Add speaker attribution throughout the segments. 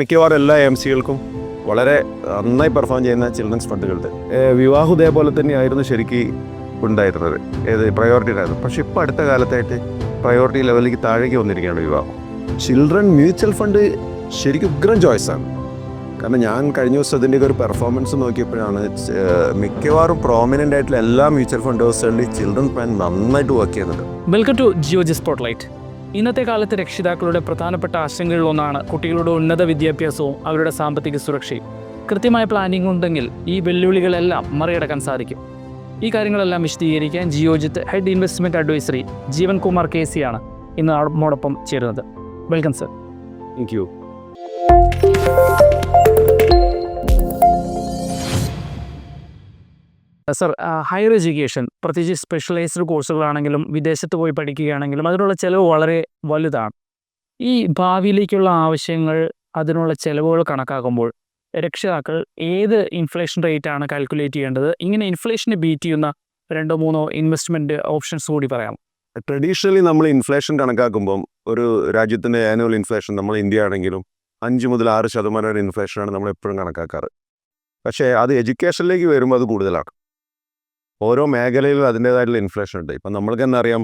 Speaker 1: മിക്കവാറും എല്ലാ എം സികൾക്കും വളരെ നന്നായി പെർഫോം ചെയ്യുന്ന ചിൽഡ്രൻസ് ഫണ്ടുകളുണ്ട് വിവാഹം ഇതേപോലെ തന്നെയായിരുന്നു ശരിക്കും ഉണ്ടായിരുന്നത്. ഏത് പ്രയോറിറ്റിയിലായിരുന്നു പക്ഷേ ഇപ്പോൾ അടുത്ത കാലത്തായിട്ട് പ്രയോറിറ്റി ലെവലിലേക്ക് താഴേക്ക് വന്നിരിക്കുകയാണ് വിവാഹം. ചിൽഡ്രൻ മ്യൂച്വൽ ഫണ്ട് ശരിക്കും ഉഗ്രം ചോയ്സാണ് കാരണം ഞാൻ കഴിഞ്ഞ ദിവസം അതിന്റെയൊക്കെ ഒരു പെർഫോമൻസ് നോക്കിയപ്പോഴാണ് മിക്കവാറും പ്രോമിനന്റ് ആയിട്ടുള്ള എല്ലാ മ്യൂച്വൽ ഫണ്ട് ഹൗസുകളിലും ചിൽഡ്രൻ പ്ലാൻ നന്നായിട്ട് വർക്ക് ചെയ്യുന്നുണ്ട്.
Speaker 2: വെൽക്കം ടു ജിയോജി സ്പോട്ട്ലൈറ്റ് ഇന്നത്തെ കാലത്ത് രക്ഷിതാക്കളുടെ പ്രധാനപ്പെട്ട ആശങ്കകളിൽ ഒന്നാണ് കുട്ടികളുടെ ഉന്നത വിദ്യാഭ്യാസവും അവരുടെ സാമ്പത്തിക സുരക്ഷയും. കൃത്യമായ പ്ലാനിംഗ് ഉണ്ടെങ്കിൽ ഈ വെല്ലുവിളികളെല്ലാം മറികടക്കാൻ സാധിക്കും. ഈ കാര്യങ്ങളെല്ലാം വിശദീകരിക്കാൻ Geojit head investment advisory Jeevan Kumar K C ആണ് ഇന്ന് നമ്മോടൊപ്പം ചേരുന്നത്. Welcome sir.
Speaker 1: Thank you
Speaker 2: sir higher education പ്രത്യേകിച്ച് സ്പെഷ്യലൈസ്ഡ് കോഴ്സുകളാണെങ്കിലും വിദേശത്ത് പോയി പഠിക്കുകയാണെങ്കിലും അതിനുള്ള ചിലവ് വളരെ വലുതാണ്. ഈ ഭാവിയിലേക്കുള്ള ആവശ്യങ്ങൾ അതിനുള്ള ചിലവുകൾ കണക്കാക്കുമ്പോൾ രക്ഷിതാക്കൾ ഏത് ഇൻഫ്ലേഷൻ റേറ്റ് ആണ് കാൽക്കുലേറ്റ് ചെയ്യേണ്ടത്? ഇങ്ങനെ ഇൻഫ്ലേഷനെ ബീറ്റ് ചെയ്യുന്ന രണ്ടോ മൂന്നോ ഇൻവെസ്റ്റ്മെന്റ് ഓപ്ഷൻസ് കൂടി പറയാം.
Speaker 1: ട്രഡീഷണലി നമ്മൾ ഇൻഫ്ലേഷൻ കണക്കാക്കുമ്പോൾ ഒരു രാജ്യത്തിന്റെ ആനുവൽ ഇൻഫ്ലേഷൻ നമ്മൾ ഇന്ത്യ ആണെങ്കിലും അഞ്ച് മുതൽ ആറ് ശതമാനം ഇൻഫ്ലേഷനാണ് നമ്മൾ എപ്പോഴും കണക്കാക്കാറ്. പക്ഷേ അത് എഡ്യൂക്കേഷനിലേക്ക് വരുമ്പോൾ അത് കൂടുതലാണ്. ഓരോ മേഖലയിലും അതിന്റേതായിട്ടുള്ള ഇൻഫ്ലേഷൻ ഉണ്ട്. ഇപ്പം നമ്മൾക്ക് തന്നെ അറിയാം?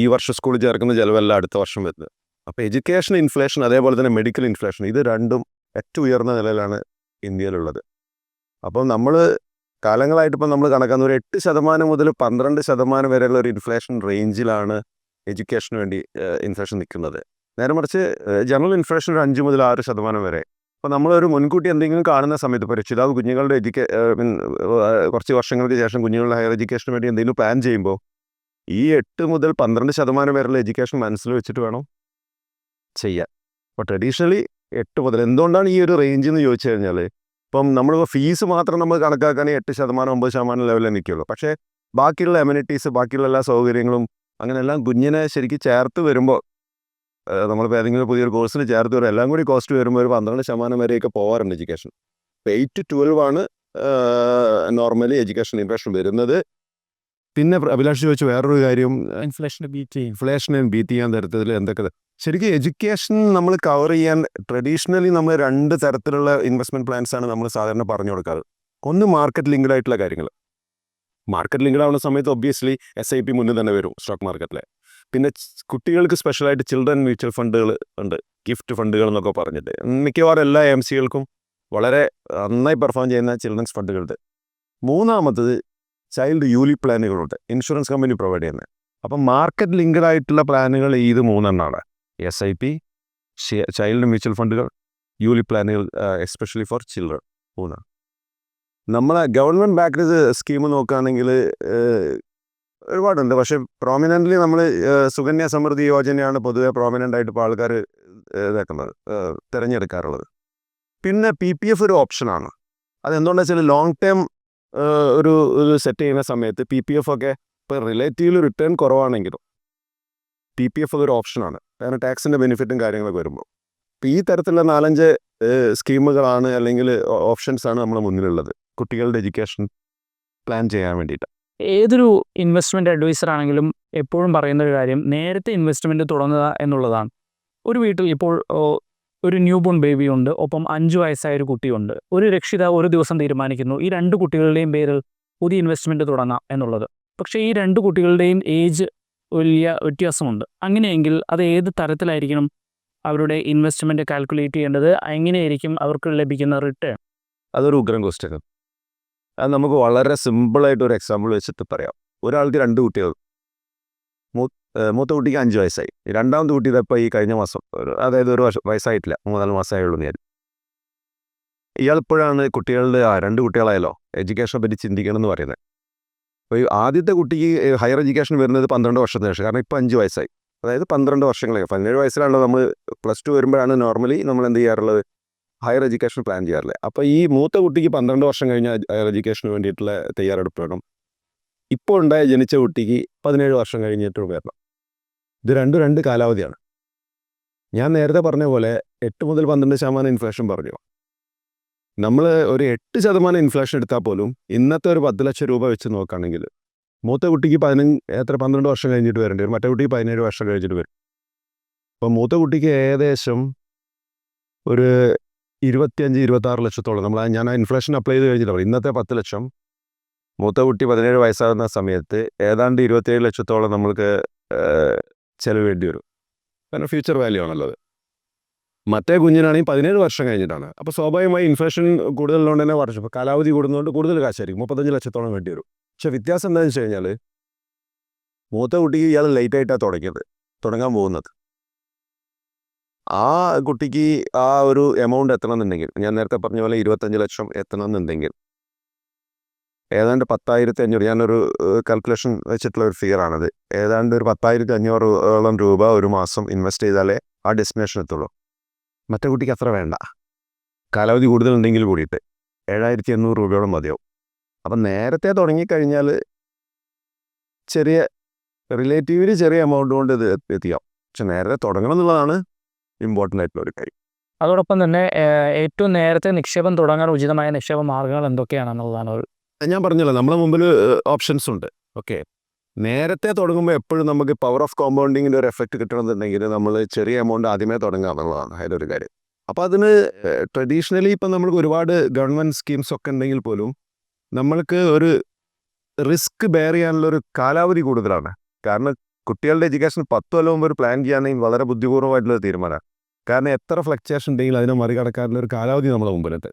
Speaker 1: ഈ വർഷം സ്കൂളിൽ ചേർക്കുന്ന ചിലവല്ല അടുത്ത വർഷം വരുന്നത്. അപ്പോൾ എഡ്യൂക്കേഷൻ ഇൻഫ്ലേഷൻ അതേപോലെ തന്നെ മെഡിക്കൽ ഇൻഫ്ലേഷൻ ഇത് രണ്ടും ഏറ്റവും ഉയർന്ന നിലയിലാണ് ഇന്ത്യയിലുള്ളത്. അപ്പം നമ്മൾ കാലങ്ങളായിട്ട് ഇപ്പം നമ്മൾ കണക്കാക്കുന്ന ഒരു എട്ട് ശതമാനം മുതൽ പന്ത്രണ്ട് ശതമാനം വരെയുള്ള ഒരു ഇൻഫ്ലേഷൻ റേഞ്ചിലാണ് എഡ്യൂക്കേഷന് വേണ്ടി ഇൻഫ്ലേഷൻ നിൽക്കുന്നത്. നേരെ മറിച്ച് ജനറൽ ഇൻഫ്ലേഷൻ ഒരു അഞ്ച് മുതൽ ആറ് ശതമാനം വരെ. അപ്പോൾ നമ്മളൊരു മുൻകൂട്ടി എന്തെങ്കിലും കാണുന്ന സമയത്ത് രക്ഷിതാവ് കുഞ്ഞുങ്ങളുടെ എഡ്യൂക്കേ കുറച്ച് വർഷങ്ങൾക്ക് ശേഷം കുഞ്ഞുങ്ങളുടെ ഹയർ എഡ്യൂക്കേഷന് വേണ്ടി എന്തെങ്കിലും പ്ലാൻ ചെയ്യുമ്പോൾ ഈ എട്ട് മുതൽ പന്ത്രണ്ട് ശതമാനം വരെയുള്ള എഡ്യൂക്കേഷൻ മനസ്സിൽ വെച്ചിട്ട് വേണം ചെയ്യാൻ. അപ്പോൾ ട്രഡീഷണലി എട്ട് മുതൽ എന്തുകൊണ്ടാണ് ഈ ഒരു റേഞ്ച് എന്ന് ചോദിച്ചു കഴിഞ്ഞാൽ ഇപ്പം നമ്മളിപ്പോൾ ഫീസ് മാത്രം നമ്മൾ കണക്കാക്കാൻ എട്ട് ശതമാനം ഒമ്പത് ശതമാനം ലെവലിൽ നിൽക്കുകയുള്ളൂ. പക്ഷേ ബാക്കിയുള്ള എമ്യൂണിറ്റീസ് ബാക്കിയുള്ള എല്ലാ സൗകര്യങ്ങളും അങ്ങനെയെല്ലാം കുഞ്ഞിനെ ശരിക്കും ചേർത്ത് വരുമ്പോൾ നമ്മളിപ്പോൾ ഏതെങ്കിലും പുതിയൊരു കോഴ്സിന് ചേർത്ത് വരും എല്ലാം കൂടി കോസ്റ്റ് വരുമ്പോൾ ഒരു പന്ത്രണ്ട് ശതമാനം വരെയൊക്കെ പോകാറുണ്ട് എഡ്യൂക്കേഷൻ ഇപ്പോൾ എയ്റ്റ് ടു ട്വൽവ് ആണ് നോർമലി എഡ്യൂക്കേഷൻ ഇൻഫ്ലേഷൻ വരുന്നത്. പിന്നെ അഭിലാഷ് ചോദിച്ച വേറൊരു കാര്യം
Speaker 2: ഇൻഫ്ലേഷനെ ബീറ്റ് ചെയ്യും
Speaker 1: ഇൻഫ്ലേഷനെ ബീറ്റ് ചെയ്യാൻ തരത്തിൽ എന്തൊക്കെ ശരിക്കും എഡ്യൂക്കേഷൻ നമ്മൾ കവർ ചെയ്യാൻ ട്രഡീഷണലി നമ്മൾ രണ്ട് തരത്തിലുള്ള ഇൻവെസ്റ്റ്മെന്റ് പ്ലാൻസ് ആണ് നമ്മൾ സാധാരണ പറഞ്ഞു കൊടുക്കാറ്. ഒന്ന് മാർക്കറ്റ് ലിങ്ക്ഡ് ആയിട്ടുള്ള കാര്യങ്ങൾ മാർക്കറ്റ് ലിങ്ക്ഡ് ആവുന്ന സമയത്ത് ഒബ്വിയസ്ലി എസ് ഐ പി മുന്നിൽ തന്നെ വരും സ്റ്റോക്ക് മാർക്കറ്റിലെ പിന്നെ കുട്ടികൾക്ക് സ്പെഷ്യലായിട്ട് ചിൽഡ്രൻ മ്യൂച്വൽ ഫണ്ടുകൾ ഉണ്ട്. ഗിഫ്റ്റ് ഫണ്ടുകൾ എന്നൊക്കെ പറഞ്ഞിട്ട്. മിക്കവാറും എല്ലാ എം സികൾക്കും വളരെ നന്നായി പെർഫോം ചെയ്യുന്ന ചിൽഡ്രൻസ് ഫണ്ടുകളുണ്ട് മൂന്നാമത്തത് ചൈൽഡ് യൂലി പ്ലാനുകളുണ്ട് ഇൻഷുറൻസ് കമ്പനി പ്രൊവൈഡ് ചെയ്യുന്നത്. അപ്പം മാർക്കറ്റ് ലിങ്ക്ഡ് ആയിട്ടുള്ള പ്ലാനുകൾ ഇത് മൂന്നെണ്ണമാണ് S I P child mutual ഫണ്ടുകൾ യൂലി പ്ലാനുകൾ എസ്പെഷ്യലി ഫോർ ചിൽഡ്രൻ മൂന്നാണ്. നമ്മളെ ഗവൺമെന്റ് ബാക്ക്ഡ് സ്കീം നോക്കുകയാണെങ്കിൽ ഒരുപാടുണ്ട്. പക്ഷെ പ്രോമിനന്റ്ലി നമ്മൾ സുകന്യ സമൃദ്ധി യോജനയാണ് പൊതുവെ പ്രോമിനന്റ് ആയിട്ട് ഇപ്പോൾ ആൾക്കാർ ഇതാക്കുന്നത് തിരഞ്ഞെടുക്കാറുള്ളത്. പിന്നെ പി പി എഫ് ഒരു ഓപ്ഷനാണ് അതെന്തുകൊണ്ടാണെന്ന് വെച്ചാൽ ലോങ് ടേം ഒരു സെറ്റ് ചെയ്യുന്ന സമയത്ത് പി പി എഫ് ഒക്കെ ഇപ്പോൾ റിലേറ്റീവ്ലി റിട്ടേൺ കുറവാണെങ്കിലും പി പി എഫ് ഒരു ഓപ്ഷനാണ് കാരണം ടാക്സിന്റെ ബെനിഫിറ്റും കാര്യങ്ങളൊക്കെ വരുമ്പോൾ അപ്പോൾ ഈ തരത്തിലുള്ള നാലഞ്ച് സ്കീമുകളാണ് അല്ലെങ്കിൽ ഓപ്ഷൻസാണ് നമ്മുടെ മുന്നിലുള്ളത്. കുട്ടികളുടെ എഡ്യൂക്കേഷൻ പ്ലാൻ ചെയ്യാൻ വേണ്ടിയിട്ട്.
Speaker 2: ഏതൊരു ഇൻവെസ്റ്റ്മെന്റ് അഡ്വൈസർ ആണെങ്കിലും എപ്പോഴും പറയുന്ന ഒരു കാര്യം നേരത്തെ ഇൻവെസ്റ്റ്മെന്റ് തുടങ്ങുക എന്നുള്ളതാണ്. ഒരു വീട്ടിൽ ഇപ്പോൾ ഒരു ന്യൂ ബോൺ ബേബി ഉണ്ട് ഒപ്പം അഞ്ച് വയസ്സായ ഒരു കുട്ടിയുണ്ട്. ഒരു രക്ഷിതാവ് ഒരു ദിവസം തീരുമാനിക്കുന്നു ഈ രണ്ട് കുട്ടികളുടെയും പേരിൽ പുതിയ ഇൻവെസ്റ്റ്മെന്റ് തുടങ്ങാം എന്നുള്ളത്. പക്ഷേ ഈ രണ്ട് കുട്ടികളുടെയും ഏജ് വലിയ വ്യത്യാസമുണ്ട്. അങ്ങനെയെങ്കിൽ അത് ഏത് തരത്തിലായിരിക്കണം അവരുടെ ഇൻവെസ്റ്റ്മെന്റ് കാൽക്കുലേറ്റ് ചെയ്യേണ്ടത്? എങ്ങനെയായിരിക്കും അവർക്ക് ലഭിക്കുന്ന റിട്ടേൺ
Speaker 1: അതൊരു ഉഗ്രം ക്വസ്റ്റ്യൻ അത് നമുക്ക് വളരെ സിമ്പിളായിട്ട് ഒരു എക്സാമ്പിൾ വെച്ചിട്ട് പറയാം. ഒരാൾക്ക് രണ്ട് കുട്ടികൾ. മൂത്ത കുട്ടിക്ക് അഞ്ച് വയസ്സായി. രണ്ടാമത്തെ കുട്ടി ഇതപ്പോൾ ഈ കഴിഞ്ഞ മാസം അതായത് ഒരു വർഷം വയസ്സായിട്ടില്ല. മൂന്നാൽ മാസമായുള്ളൂ ഞാൻ ഇയാൾ ഇപ്പോഴാണ് കുട്ടികളുടെ ആ രണ്ട് കുട്ടികളായാലോ എഡ്യൂക്കേഷനെ പറ്റി ചിന്തിക്കണം എന്ന് പറയുന്നത്. അപ്പോൾ ഈ ആദ്യത്തെ കുട്ടിക്ക് ഹയർ എഡ്യൂക്കേഷൻ വരുന്നത് പന്ത്രണ്ട് വർഷത്തിന് ശേഷം കാരണം ഇപ്പോൾ അഞ്ച് വയസ്സായി. അതായത് പന്ത്രണ്ട് വർഷങ്ങളായി പതിനേഴ് വയസ്സിലാണല്ലോ നമ്മൾ പ്ലസ് ടു വരുമ്പോഴാണ് നോർമലി നമ്മൾ എന്ത് ചെയ്യാറുള്ളത്? ഹയർ എഡ്യൂക്കേഷൻ പ്ലാൻ ചെയ്യാറില്ല? അപ്പോൾ ഈ മൂത്ത കുട്ടിക്ക് പന്ത്രണ്ട് വർഷം കഴിഞ്ഞ ഹയർ എഡ്യൂക്കേഷന് വേണ്ടിയിട്ടുള്ള തയ്യാറെടുപ്പ് വേണം. ഇപ്പോൾ ഉണ്ടായ ജനിച്ച കുട്ടിക്ക് പതിനേഴ് വർഷം കഴിഞ്ഞിട്ട് വരണം. ഇത് രണ്ടും രണ്ട് കാലാവധിയാണ്. ഞാൻ നേരത്തെ പറഞ്ഞ പോലെ എട്ട് മുതൽ പന്ത്രണ്ട് ശതമാനം ഇൻഫ്ലേഷൻ പറഞ്ഞു. നമ്മൾ ഒരു എട്ട് ശതമാനം ഇൻഫ്ലേഷൻ എടുത്താൽ പോലും ഇന്നത്തെ ഒരു പത്ത് ലക്ഷം രൂപ വെച്ച് നോക്കുകയാണെങ്കിൽ മൂത്ത കുട്ടിക്ക് പതിനഞ്ച് എത്ര പന്ത്രണ്ട് വർഷം കഴിഞ്ഞിട്ട് വരേണ്ടി വരും? മറ്റേ കുട്ടിക്ക് പതിനേഴ് വർഷം കഴിഞ്ഞിട്ട് വരും. അപ്പോൾ മൂത്ത കുട്ടിക്ക് ഏകദേശം ഒരു ഇരുപത്തിയഞ്ച് ഇരുപത്താറ് ലക്ഷത്തോളം. നമ്മൾ ഞാൻ ഇൻഫ്ലേഷൻ അപ്ലൈ ചെയ്ത് കഴിഞ്ഞിട്ട് ഇന്നത്തെ പത്ത് ലക്ഷം മൂത്ത കുട്ടി പതിനേഴ് വയസ്സാകുന്ന സമയത്ത് ഏതാണ്ട് ഇരുപത്തിയേഴ് ലക്ഷത്തോളം നമ്മൾക്ക് ചിലവ് വേണ്ടി വരും. കാരണം ഫ്യൂച്ചർ വാല്യൂ ആണുള്ളത് മറ്റേ കുഞ്ഞിനാണെങ്കിൽ പതിനേഴ് വർഷം കഴിഞ്ഞിട്ടാണ്. അപ്പോൾ സ്വാഭാവികമായി ഇൻഫ്ലേഷൻ കൂടുതലുള്ളതുകൊണ്ട് തന്നെ വർഷം കാലാവധി കൂടുന്നതുകൊണ്ട് കൂടുതൽ കാശായിരിക്കും. മുപ്പത്തഞ്ച് ലക്ഷത്തോളം വേണ്ടി വരും. പക്ഷെ വ്യത്യാസം എന്താണെന്ന് വെച്ച് കഴിഞ്ഞാൽ മൂത്ത കുട്ടിക്ക് ഇയാൾ ലേറ്റായിട്ടാണ് തുടങ്ങിയത് തുടങ്ങാൻ പോകുന്നത്. ആ കുട്ടിക്ക് ആ ഒരു എമൗണ്ട് എത്തണമെന്നുണ്ടെങ്കിൽ ഞാൻ നേരത്തെ പറഞ്ഞ പോലെ ഇരുപത്തഞ്ച് ലക്ഷം എത്തണമെന്നുണ്ടെങ്കിൽ ഏതാണ്ട് പത്തായിരത്തി അഞ്ഞൂറ് ഞാനൊരു കാൽക്കുലേഷൻ വെച്ചിട്ടുള്ള ഒരു ഫിഗർ ആണത്. ഏതാണ്ട് ഒരു പത്തായിരത്തി അഞ്ഞൂറോളം രൂപ ഒരു മാസം ഇൻവെസ്റ്റ് ചെയ്താലേ ആ ഡെസ്റ്റിനേഷൻ എത്തുള്ളൂ. മറ്റേ കുട്ടിക്ക് അത്ര വേണ്ട. കാലാവധി കൂടുതലുണ്ടെങ്കിൽ കൂടിയിട്ട് ഏഴായിരത്തി എണ്ണൂറ് രൂപയോളം മതിയാവും. അപ്പം നേരത്തെ തുടങ്ങിക്കഴിഞ്ഞാൽ ചെറിയ റിലേറ്റീവ്ലി ചെറിയ എമൗണ്ട് കൊണ്ട് ഇത് എത്തിക്കാം പക്ഷെ നേരത്തെ തുടങ്ങണം എന്നുള്ളതാണ് ഇമ്പോർട്ടന്റ് ആയിട്ടുള്ള ഒരു കാര്യം.
Speaker 2: അതോടൊപ്പം തന്നെ ഏറ്റവും നേരത്തെ നിക്ഷേപം തുടങ്ങാൻ ഉചിതമായ നിക്ഷേപ മാർഗങ്ങൾ എന്തൊക്കെയാണെന്നുള്ളതാണ്
Speaker 1: ഞാൻ പറഞ്ഞല്ലോ നമ്മളെ മുമ്പിൽ ഓപ്ഷൻസ് ഉണ്ട്. ഓക്കെ നേരത്തെ തുടങ്ങുമ്പോൾ എപ്പോഴും നമുക്ക് പവർ ഓഫ് കോമ്പൗണ്ടിങ്ങിന്റെ ഒരു എഫക്റ്റ് കിട്ടണമെന്നുണ്ടെങ്കിൽ നമ്മൾ ചെറിയ എമൗണ്ട് ആദ്യമേ തുടങ്ങുക എന്നുള്ളതാണ് അതിന്റെ ഒരു കാര്യം. അപ്പോൾ അതിന് ട്രഡീഷണലി ഇപ്പം നമുക്ക് ഒരുപാട് ഗവൺമെന്റ് സ്കീംസ് ഒക്കെ ഉണ്ടെങ്കിൽ പോലും നമ്മൾക്ക് ഒരു റിസ്ക് ബെയർ ചെയ്യാനുള്ള ഒരു കാലാവധി കൂടുതലാണ്. കാരണം കുട്ടികളുടെ എഡ്യൂക്കേഷൻ പത്ത് കൊല്ലം മുമ്പ് ഒരു പ്ലാൻ ചെയ്യുകയാണെങ്കിൽ വളരെ ബുദ്ധിപൂർവമായിട്ടുള്ള തീരുമാനമാണ്. കാരണം എത്ര ഫ്ലക്ച്വേഷൻ ഉണ്ടെങ്കിൽ അതിനെ മറികടക്കാനുള്ള ഒരു കാലാവധി നമ്മുടെ മുമ്പിലുണ്ട്.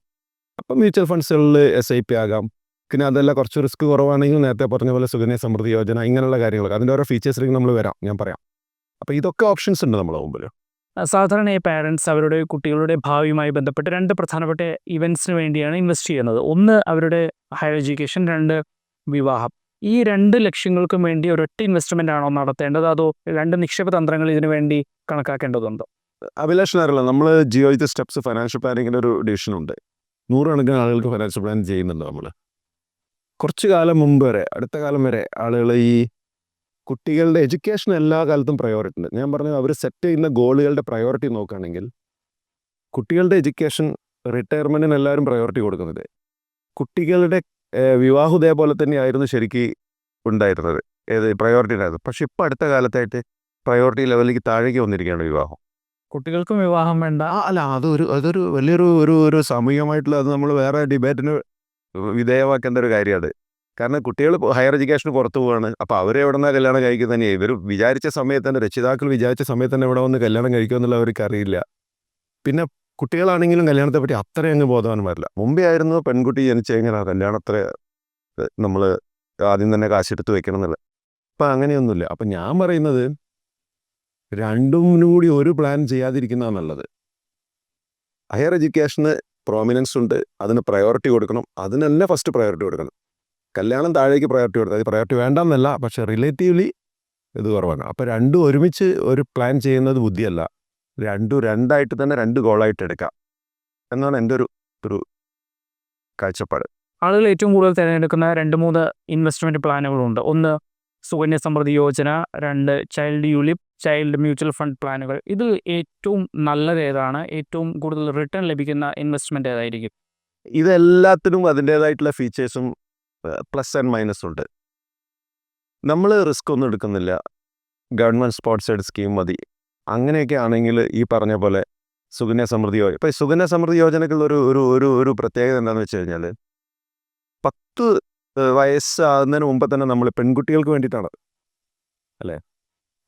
Speaker 1: അപ്പം മ്യൂച്വൽ ഫണ്ട്സുകളിൽ എസ് ഐ പി ആകാം. പിന്നെ അതല്ല കുറച്ച് റിസ്ക് കുറവാണെങ്കിൽ നേരത്തെ പറഞ്ഞ പോലെ സുകന്യ സമൃദ്ധി യോജന ഇങ്ങനെയുള്ള കാര്യങ്ങൾ അതിന്റെ ഓരോ ഫീച്ചേഴ്സിലേക്ക് നമ്മൾ വരാം ഞാൻ പറയാം. അപ്പോൾ ഇതൊക്കെ ഓപ്ഷൻസ് ഉണ്ട് നമ്മുടെ മുമ്പിൽ
Speaker 2: സാധാരണ ഈ പാരൻസ് അവരുടെ കുട്ടികളുടെ ഭാവിയുമായി ബന്ധപ്പെട്ട് രണ്ട് പ്രധാനപ്പെട്ട ഇവന്റ്സിന് വേണ്ടിയാണ് ഇൻവെസ്റ്റ് ചെയ്യുന്നത്. ഒന്ന് അവരുടെ ഹയർ എഡ്യൂക്കേഷൻ രണ്ട് വിവാഹം. ഈ രണ്ട് ലക്ഷ്യങ്ങൾക്കും വേണ്ടി ഒരൊറ്റ ഇൻവെസ്റ്റ്മെന്റ് ആണോ നടത്തേണ്ടത്? അതോ രണ്ട് നിക്ഷേപ തന്ത്രങ്ങൾ ഇതിനു വേണ്ടി കണക്കാക്കേണ്ടതുണ്ടോ?
Speaker 1: അഭിലാഷനറിയില്ല നമ്മൾ ജിയോയിത്തെ സ്റ്റെപ്സ് ഫൈനാൻഷ്യൽ പ്ലാനിങ്ങിന്റെ ഒരു ഡിവിഷൻ ഉണ്ട്. നൂറുകണക്കിന് ആളുകൾക്ക് ഫൈനാൻഷ്യൽ പ്ലാൻ ചെയ്യുന്നുണ്ട് നമ്മൾ കുറച്ച് കാലം മുമ്പ് വരെ അടുത്ത കാലം വരെ ആളുകൾ ഈ കുട്ടികളുടെ എഡ്യൂക്കേഷൻ എല്ലാ കാലത്തും പ്രയോറിറ്റി ഉണ്ട്. ഞാൻ പറഞ്ഞു അവർ സെറ്റ് ചെയ്യുന്ന ഗോളുകളുടെ പ്രയോറിറ്റി നോക്കുകയാണെങ്കിൽ കുട്ടികളുടെ എഡ്യൂക്കേഷൻ റിട്ടയർമെന്റിന് എല്ലാവരും പ്രയോറിറ്റി കൊടുക്കുന്നത്. കുട്ടികളുടെ വിവാഹം ഇതേപോലെ തന്നെയായിരുന്നു ശരിക്ക് ഉണ്ടായിരുന്നത്. ഏത് പ്രയോറിറ്റി ഉണ്ടായിരുന്നത്. പക്ഷെ ഇപ്പോൾ അടുത്ത കാലത്തായിട്ട് പ്രയോറിറ്റി ലെവലിലേക്ക് താഴേക്ക് വന്നിരിക്കുകയാണ് വിവാഹം.
Speaker 2: കുട്ടികൾക്കും വിവാഹം വേണ്ട.
Speaker 1: ആ അല്ല അതൊരു അതൊരു വലിയൊരു ഒരു ഒരു സാമൂഹികമായിട്ടുള്ള അത് നമ്മൾ വേറെ ഡിബേറ്റിന് വിധേയമാക്കേണ്ട ഒരു കാര്യമാണ്. കാരണം കുട്ടികൾ ഹയർ എഡ്യൂക്കേഷന് പുറത്തു പോവാണ്. അപ്പോൾ അവരെ എവിടെ നിന്നാണ് കല്യാണം കഴിക്കുന്നത് തന്നെ ഇവർ വിചാരിച്ച സമയത്ത് തന്നെ രക്ഷിതാക്കൾ വിചാരിച്ച സമയത്ത് തന്നെ ഇവിടെ വന്ന് കല്യാണം കഴിക്കുമെന്നുള്ള അവർക്ക് അറിയില്ല. പിന്നെ കുട്ടികളാണെങ്കിലും കല്യാണത്തെ പറ്റി അത്ര അങ്ങ് ബോധവാൻ വരില്ല മുമ്പേ ആയിരുന്നു പെൺകുട്ടി ജനിച്ചു കഴിഞ്ഞാൽ ആ കല്യാണം അത്ര നമ്മൾ ആദ്യം തന്നെ കാശെടുത്ത് വെക്കണം എന്നുള്ളത്. അപ്പം അങ്ങനെയൊന്നുമില്ല. അപ്പം ഞാൻ പറയുന്നത് രണ്ടും കൂടി ഒരു പ്ലാൻ ചെയ്യാതിരിക്കുന്നതാണ് നല്ലത്. ഹയർ എഡ്യൂക്കേഷന് പ്രോമിനൻസ് ഉണ്ട് അതിന് പ്രയോറിറ്റി കൊടുക്കണം അതിന് തന്നെ ഫസ്റ്റ് പ്രയോറിറ്റി കൊടുക്കണം. കല്യാണം താഴേക്ക് പ്രയോറിറ്റി കൊടുത്താൽ പ്രയോറിറ്റി വേണ്ടെന്നല്ല പക്ഷേ റിലേറ്റീവ്ലി ഇത് കുറവാണ്. അപ്പോൾ രണ്ടും ഒരുമിച്ച് ഒരു പ്ലാൻ ചെയ്യുന്നത് ബുദ്ധിയല്ല. രണ്ടും രണ്ടായിട്ട് തന്നെ രണ്ട് ഗോളായിട്ട് എടുക്കാം. എന്നാണ് എന്റെ ഒരു ഒരു കാഴ്ചപ്പാട്.
Speaker 2: ആളുകൾ ഏറ്റവും കൂടുതൽ തിരഞ്ഞെടുക്കുന്ന രണ്ട് മൂന്ന് ഇൻവെസ്റ്റ്മെന്റ് പ്ലാനുകളുണ്ട് ഒന്ന് സുകന്യ സമൃദ്ധി യോജന രണ്ട് child ULIP child mutual fund പ്ലാനുകൾ. ഇത് ഏറ്റവും നല്ലത് ഏതാണ്? ഏറ്റവും കൂടുതൽ റിട്ടേൺ ലഭിക്കുന്ന ഇൻവെസ്റ്റ്മെന്റ് ഏതായിരിക്കും?
Speaker 1: ഇതെല്ലാത്തിനും അതിന്റേതായിട്ടുള്ള ഫീച്ചേഴ്സും പ്ലസ് ആൻഡ് മൈനസ് ഉണ്ട്. നമ്മൾ റിസ്ക് ഒന്നും എടുക്കുന്നില്ല. ഗവൺമെന്റ് സ്പോൺസേഡ് സ്കീം മതി. അങ്ങനെയൊക്കെ ആണെങ്കിൽ ഈ പറഞ്ഞ പോലെ സുകന്യ സമൃദ്ധി യോജന ഇപ്പം സുകന്യ സമൃദ്ധി യോജനയ്ക്കുള്ള ഒരു ഒരു ഒരു പ്രത്യേകത എന്താണെന്ന് വെച്ച് കഴിഞ്ഞാൽ പത്ത് വയസ്സാകുന്നതിന് മുമ്പ് തന്നെ നമ്മൾ പെൺകുട്ടികൾക്ക് വേണ്ടിയിട്ടാണ് അല്ലേ?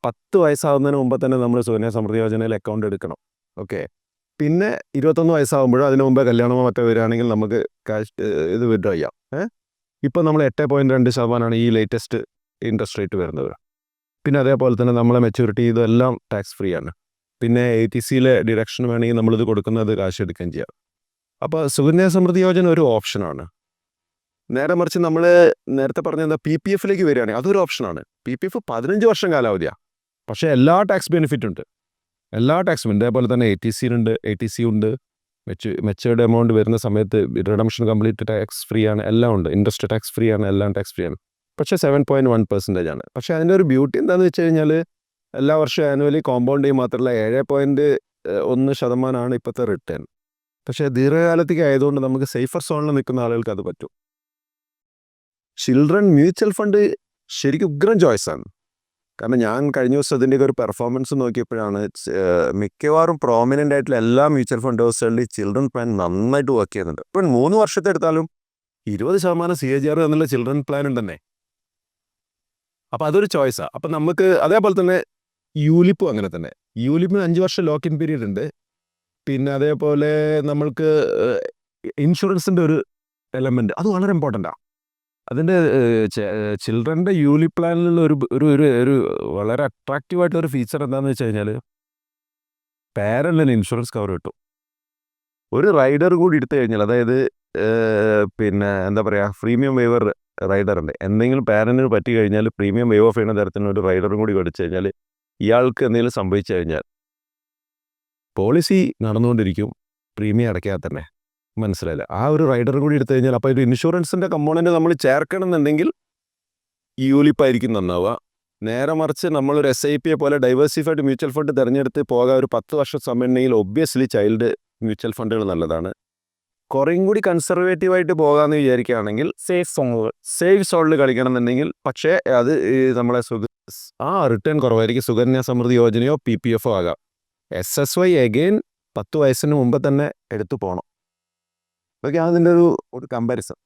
Speaker 1: പത്ത് വയസ്സാകുന്നതിന് മുമ്പ് തന്നെ നമ്മൾ സുകന്യ സമൃദ്ധി യോജനയിൽ അക്കൗണ്ട് എടുക്കണം. ഓക്കെ? പിന്നെ ഇരുപത്തൊന്ന് വയസ്സാകുമ്പോഴോ അതിന് മുമ്പേ കല്യാണമോ മറ്റോ വരികയാണെങ്കിൽ നമുക്ക് കാശ് ഇത് വിഡ്രോ ചെയ്യാം. ഏഹ് ഇപ്പം നമ്മൾ എട്ട് പോയിന്റ് രണ്ട് ശതമാനമാണ് ഈ ലേറ്റസ്റ്റ് ഇൻട്രസ്റ്റ് റേറ്റ് വരുന്നത്. പിന്നെ അതേപോലെ തന്നെ നമ്മളെ മെച്യൂരിറ്റി ഇതെല്ലാം ടാക്സ് ഫ്രീ ആണ്. പിന്നെ എ ടി സിയിലെ ഡിഡക്ഷൻ വേണമെങ്കിൽ നമ്മളിത് കൊടുക്കുന്നത് കാശ് എടുക്കുകയും ചെയ്യാം. അപ്പോൾ സുകന്യ സമൃദ്ധി യോജന ഒരു ഓപ്ഷനാണ് നേരെ മറിച്ച് നമ്മൾ നേരത്തെ പറഞ്ഞ എന്താ പി പി എഫിലേക്ക് വരികയാണെങ്കിൽ അതൊരു ഓപ്ഷനാണ് പി പി എഫ് പതിനഞ്ച് വർഷം കാലാവധിയാണ് പക്ഷേ എല്ലാ ടാക്സ് ബെനിഫിറ്റ് ഉണ്ട്. എല്ലാ ടാക്സും ഇതേപോലെ തന്നെ എ ടി സിയിലുണ്ട് എ ടി സി ഉണ്ട് മെച്ച് മെച്ചേർഡ് എമൗണ്ട് വരുന്ന സമയത്ത് റിഡംഷൻ കംപ്ലീറ്റ് ടാക്സ് ഫ്രീ ആണ് എല്ലാം ഉണ്ട്. ഇൻട്രസ്റ്റ് ടാക്സ് ഫ്രീ ആണ് എല്ലാം ടാക്സ് ഫ്രീ ആണ്. പക്ഷേ സെവൻ പോയിന്റ് വൺ പെർസെന്റേജ് ആണ്. പക്ഷേ അതിന്റെ ഒരു ബ്യൂട്ടി എന്താണെന്ന് വെച്ച് കഴിഞ്ഞാൽ എല്ലാ വർഷവും ആനുവലി കോമ്പൗണ്ട് ചെയ്യും മാത്രമല്ല ഏഴ് പോയിന്റ് ഒന്ന് ശതമാനമാണ് ഇപ്പോഴത്തെ റിട്ടേൺ പക്ഷേ ദീർഘകാലത്തേക്ക് ആയതുകൊണ്ട് നമുക്ക് സേഫർ സോണിൽ നിൽക്കുന്ന ആളുകൾക്ക് അത് പറ്റും. ചിൽഡ്രൻ മ്യൂച്വൽ ഫണ്ട് ശരിക്കും ഉഗ്രം ചോയ്സാണ് കാരണം ഞാൻ കഴിഞ്ഞ ദിവസം അതിന്റെയൊക്കെ ഒരു പെർഫോമൻസ് നോക്കിയപ്പോഴാണ് മിക്കവാറും പ്രോമിനന്റ് ആയിട്ടുള്ള എല്ലാ മ്യൂച്വൽ ഫണ്ട് ഹൗസുകളിൽ ചിൽഡ്രൻ പ്ലാൻ നന്നായിട്ട് വർക്ക് ചെയ്യുന്നുണ്ട്. ഇപ്പം മൂന്ന് വർഷത്തെ എടുത്താലും ഇരുപത് ശതമാനം സി എ ജി ആർ എന്നുള്ള ചിൽഡ്രൻ പ്ലാൻ ഉണ്ടെന്നേ. അപ്പം അതൊരു ചോയ്സാണ് അപ്പം നമുക്ക് അതേപോലെ തന്നെ യൂലിപ്പും അങ്ങനെ തന്നെ. യൂലിപ്പിന് അഞ്ച് വർഷം ലോക്ക് ഇൻ പീരീഡ് ഉണ്ട്. പിന്നെ അതേപോലെ നമ്മൾക്ക് ഇൻഷുറൻസിന്റെ ഒരു എലമെന്റ് അത് വളരെ ഇമ്പോർട്ടന്റാണ് അതിന്റെ ചിൽഡ്രന്റെ യൂലി പ്ലാനിലുള്ള ഒരു ഒരു ഒരു ഒരു വളരെ അട്രാക്റ്റീവ് ആയിട്ടുള്ള ഒരു ഫീച്ചർ എന്താണെന്ന് വെച്ച് കഴിഞ്ഞാൽ പാരലിന് ഇൻഷുറൻസ് കവർ കിട്ടും. ഒരു റൈഡർ കൂടി എടുത്തു കഴിഞ്ഞാൽ അതായത് പിന്നെ എന്താ പറയുക പ്രീമിയം വേവർ റൈഡർ ഉണ്ട് എന്തെങ്കിലും പാരന്റിന് പറ്റി കഴിഞ്ഞാൽ പ്രീമിയം വേവ് ഓഫ് ചെയ്യുന്ന തരത്തിന് ഒരു റൈഡറും കൂടി പഠിച്ചു കഴിഞ്ഞാൽ ഇയാൾക്ക് എന്തെങ്കിലും സംഭവിച്ചു കഴിഞ്ഞാൽ പോളിസി നടന്നുകൊണ്ടിരിക്കും പ്രീമിയം അടയ്ക്കാതെ തന്നെ. മനസ്സിലായില്ല. ആ ഒരു റൈഡർ കൂടി എടുത്തു കഴിഞ്ഞാൽ അപ്പോൾ ഒരു ഇൻഷുറൻസിന്റെ കമ്പോണന്റ് നമ്മൾ ചേർക്കണം എന്നുണ്ടെങ്കിൽ യൂലിപ്പായിരിക്കും നന്നാവുക. നേരെ മറിച്ച് നമ്മളൊരു എസ് ഐ പിയെ പോലെ ഡൈവേഴ്സിഫൈഡ് മ്യൂച്വൽ ഫണ്ട് തിരഞ്ഞെടുത്ത് പോകാൻ ഒരു പത്ത് വർഷം സമയമുണ്ടെങ്കിൽ ഒബ്വിയസ്ലി ചൈൽഡ് മ്യൂച്വൽ ഫണ്ടുകൾ നല്ലതാണ്. കുറേയും കൂടി കൺസർവേറ്റീവായിട്ട് പോകാമെന്ന് വിചാരിക്കുകയാണെങ്കിൽ
Speaker 2: സേഫ് സോങ്ങുകൾ
Speaker 1: സേഫ് സോളിൽ കളിക്കണം എന്നുണ്ടെങ്കിൽ പക്ഷേ അത് നമ്മളെ സുഖ ആ റിട്ടേൺ കുറവായിരിക്കും. സുകന്യ സമൃദ്ധി യോജനയോ പി പി എഫോ ആകാം. എസ് എസ് വൈ അഗെയിൻ പത്ത് വയസ്സിന് മുമ്പ് തന്നെ എടുത്തു പോകണം ഓക്കെ അതിന്റെ ഒരു ഒരു കമ്പാരിസൺ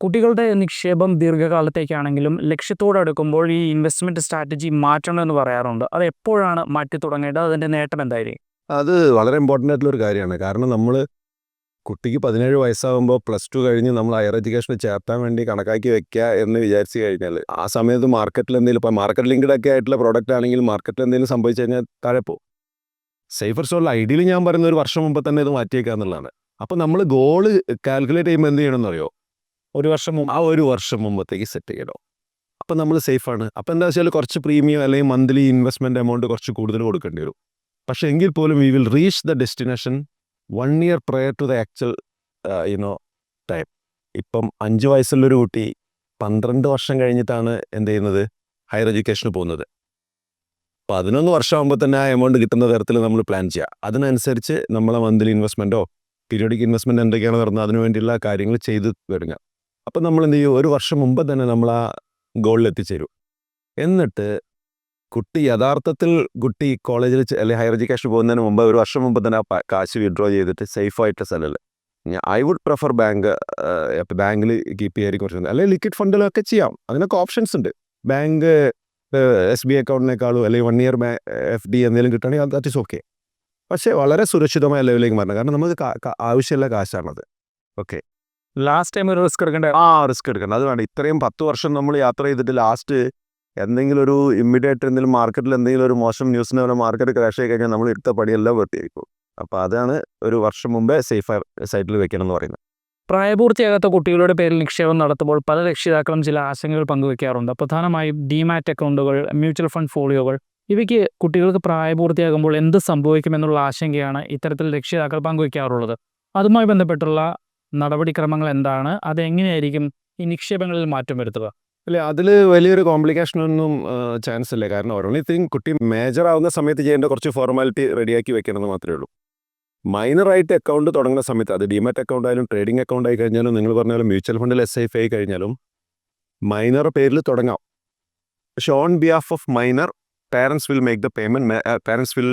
Speaker 2: കുട്ടികളുടെ നിക്ഷേപം ദീർഘകാലത്തേക്കാണെങ്കിലും ലക്ഷ്യത്തോടെ ലക്ഷ്യത്തോടടുക്കുമ്പോൾ ഈ ഇൻവെസ്റ്റ്മെന്റ് സ്ട്രാറ്റജി മാറ്റണം എന്ന് പറയാറുണ്ട്. അത് എപ്പോഴാണ് മാറ്റി തുടങ്ങേണ്ടത്? അതിന്റെ നേട്ടം എന്തായിരിക്കും?
Speaker 1: അത് വളരെ ഇമ്പോർട്ടന്റ് ആയിട്ടുള്ള ഒരു കാര്യമാണ്. കാരണം നമ്മൾ കുട്ടിക്ക് പതിനേഴ് വയസ്സാകുമ്പോൾ പ്ലസ് ടു കഴിഞ്ഞ് നമ്മൾ ഹയർ എഡ്യൂക്കേഷൻ ചേർത്താൻ വേണ്ടി കണക്കാക്കി വെക്കുക എന്ന് വിചാരിച്ചു കഴിഞ്ഞാൽ ആ സമയത്ത് മാർക്കറ്റിൽ എന്തെങ്കിലും ഇപ്പോൾ മാർക്കറ്റ് ലിങ്ക്ഡ് ഒക്കെ ആയിട്ടുള്ള പ്രോഡക്റ്റ് ആണെങ്കിൽ മാർക്കറ്റിൽ എന്തെങ്കിലും സംഭവിച്ചു കഴിഞ്ഞാൽ താഴെ പോകും. സേഫർ സോളിൽ ഐഡിയലി ഞാൻ പറയുന്ന ഒരു വർഷം മുമ്പ് തന്നെ ഇത് മാറ്റിയേക്കുക എന്നുള്ളതാണ്. അപ്പോൾ നമ്മൾ ഗോൾ കാൽക്കുലേറ്റ് ചെയ്യുമ്പോൾ എന്ത് ചെയ്യണമെന്ന് അറിയോ
Speaker 2: ഒരു വർഷം മുമ്പ്.
Speaker 1: ആ ഒരു വർഷം മുമ്പത്തേക്ക് സെറ്റ് ചെയ്യണം. അപ്പം നമ്മൾ സേഫാണ് അപ്പം എന്താ വെച്ചാൽ കുറച്ച് പ്രീമിയം അല്ലെങ്കിൽ മന്ത്ലി ഇൻവെസ്റ്റ്മെന്റ് എമൗണ്ട് കുറച്ച് കൂടുതൽ കൊടുക്കേണ്ടി വരും. പക്ഷേ എങ്കിൽ പോലും we will reach the destination one year prior to the actual you know time ഇപ്പം അഞ്ച് വയസ്സുള്ളൊരു കുട്ടി പന്ത്രണ്ട് വർഷം കഴിഞ്ഞിട്ടാണ് എന്ത് ചെയ്യുന്നത്? ഹയർ എഡ്യൂക്കേഷന് പോകുന്നത്. പതിനൊന്ന് വർഷമാകുമ്പോൾ തന്നെ ആ എമൗണ്ട് കിട്ടുന്ന തരത്തിൽ നമ്മൾ പ്ലാൻ ചെയ്യുക അതിനനുസരിച്ച് നമ്മളെ മന്ത്ലി ഇൻവെസ്റ്റ്മെന്റോ പീരിയോഡിക് ഇൻവെസ്റ്റ്മെന്റ് എന്തൊക്കെയാണ് നടന്നത് അതിനു വേണ്ടിയുള്ള കാര്യങ്ങൾ ചെയ്ത് വരുന്നത് അപ്പം നമ്മൾ എന്ത് ചെയ്യും? ഒരു വർഷം മുമ്പ് തന്നെ നമ്മൾ ആ ഗോളിൽ എത്തിച്ചേരും. എന്നിട്ട് കുട്ടി യഥാർത്ഥത്തിൽ കുട്ടി കോളേജിൽ അല്ലെങ്കിൽ ഹയർ എഡ്യൂക്കേഷൻ പോകുന്നതിന് മുമ്പ് ഒരു വർഷം മുമ്പ് തന്നെ ആ കാശ് വിഡ്രോ ചെയ്തിട്ട് സേഫ് ആയിട്ട് സ്ഥലമല്ലേ? ഞാൻ ഐ വുഡ് പ്രിഫർ ബാങ്ക് ബാങ്കിൽ കീപ്പ് ചെയ്യായിരിക്കും കുറച്ച് അല്ലെങ്കിൽ ലിക്വിഡ് ഫണ്ടിലൊക്കെ ചെയ്യാം. അതിനൊക്കെ ഓപ്ഷൻസ് ഉണ്ട്. ബാങ്ക് എസ് ബി അക്കൗണ്ടിനേക്കാളും അല്ലെങ്കിൽ വൺ ഇയർ എഫ് ഡി എന്തെങ്കിലും കിട്ടുകയാണെങ്കിൽ ദാറ്റ് ഇസ് ഓക്കെ പക്ഷേ വളരെ സുരക്ഷിതമായ ലെവലിലേക്ക് മാറണം. കാരണം നമുക്ക് ആവശ്യമുള്ള കാശാണത്. ഓക്കെ.
Speaker 2: ലാസ്റ്റ് ടൈം ഒരു റിസ്ക് എടുക്കേണ്ട
Speaker 1: ആ റിസ്ക് എടുക്കണം. അത് വേണ്ട. ഇത്രയും പത്ത് വർഷം നമ്മൾ യാത്ര ചെയ്തിട്ട് ലാസ്റ്റ് എന്തെങ്കിലും ഒരു ഇമ്മീഡിയറ്റ് എന്തെങ്കിലും മാർക്കറ്റിൽ എന്തെങ്കിലും ഒരു മോശം ന്യൂസിന് പോലെ മാർക്കറ്റ് ക്രാഷ് ആയി കഴിഞ്ഞാൽ നമ്മൾ എടുത്ത പടിയെല്ലാം വെട്ടിയായിരിക്കും അപ്പോൾ അതാണ് ഒരു വർഷം മുമ്പേ സേഫ് സൈറ്റിൽ വെക്കണം എന്ന് പറയുന്നത്.
Speaker 2: പ്രായപൂർത്തിയാകാത്ത കുട്ടികളുടെ പേരിൽ നിക്ഷേപം നടത്തുമ്പോൾ പല രക്ഷിതാക്കളും ചില ആശങ്കകൾ പങ്കുവെക്കാറുണ്ട്. പ്രധാനമായും ഡിമാറ്റ് അക്കൗണ്ടുകൾ മ്യൂച്വൽ ഫണ്ട് ഫോളിയോകൾ ഇവയ്ക്ക് കുട്ടികൾക്ക് പ്രായപൂർത്തിയാകുമ്പോൾ എന്ത് സംഭവിക്കുമെന്നുള്ള ആശങ്കയാണ് ഇത്തരത്തിൽ രക്ഷിതാക്കൾ പങ്കുവയ്ക്കാറുള്ളത് അതുമായി ബന്ധപ്പെട്ടുള്ള നടപടിക്രമങ്ങൾ എന്താണ്? അതെങ്ങനെയായിരിക്കും ഈ നിക്ഷേപങ്ങളിൽ മാറ്റം വരുത്തുക.
Speaker 1: അല്ല അതിൽ വലിയൊരു കോംപ്ലിക്കേഷൻ ഒന്നും ചാൻസ് ഇല്ല കാരണം ഓരോ തിങ് കുട്ടി മേജർ ആവുന്ന സമയത്ത് ചെയ്യേണ്ട കുറച്ച് ഫോർമാലിറ്റി റെഡിയാക്കി വെക്കണമെന്ന് മാത്രമേ ഉള്ളൂ. മൈനറായിട്ട് അക്കൗണ്ട് തുടങ്ങുന്ന സമയത്ത് അത് ഡിമാറ്റ് അക്കൗണ്ട് ആയാലും ട്രേഡിംഗ് അക്കൗണ്ട് ആയി കഴിഞ്ഞാലും നിങ്ങൾ പറഞ്ഞ പോലെ മ്യൂച്വൽ ഫണ്ടിൽ എസ് ഐ ആയി കഴിഞ്ഞാലും മൈനർ പേരിൽ തുടങ്ങാം. പക്ഷെ on behalf of minor parents will make the payment parents will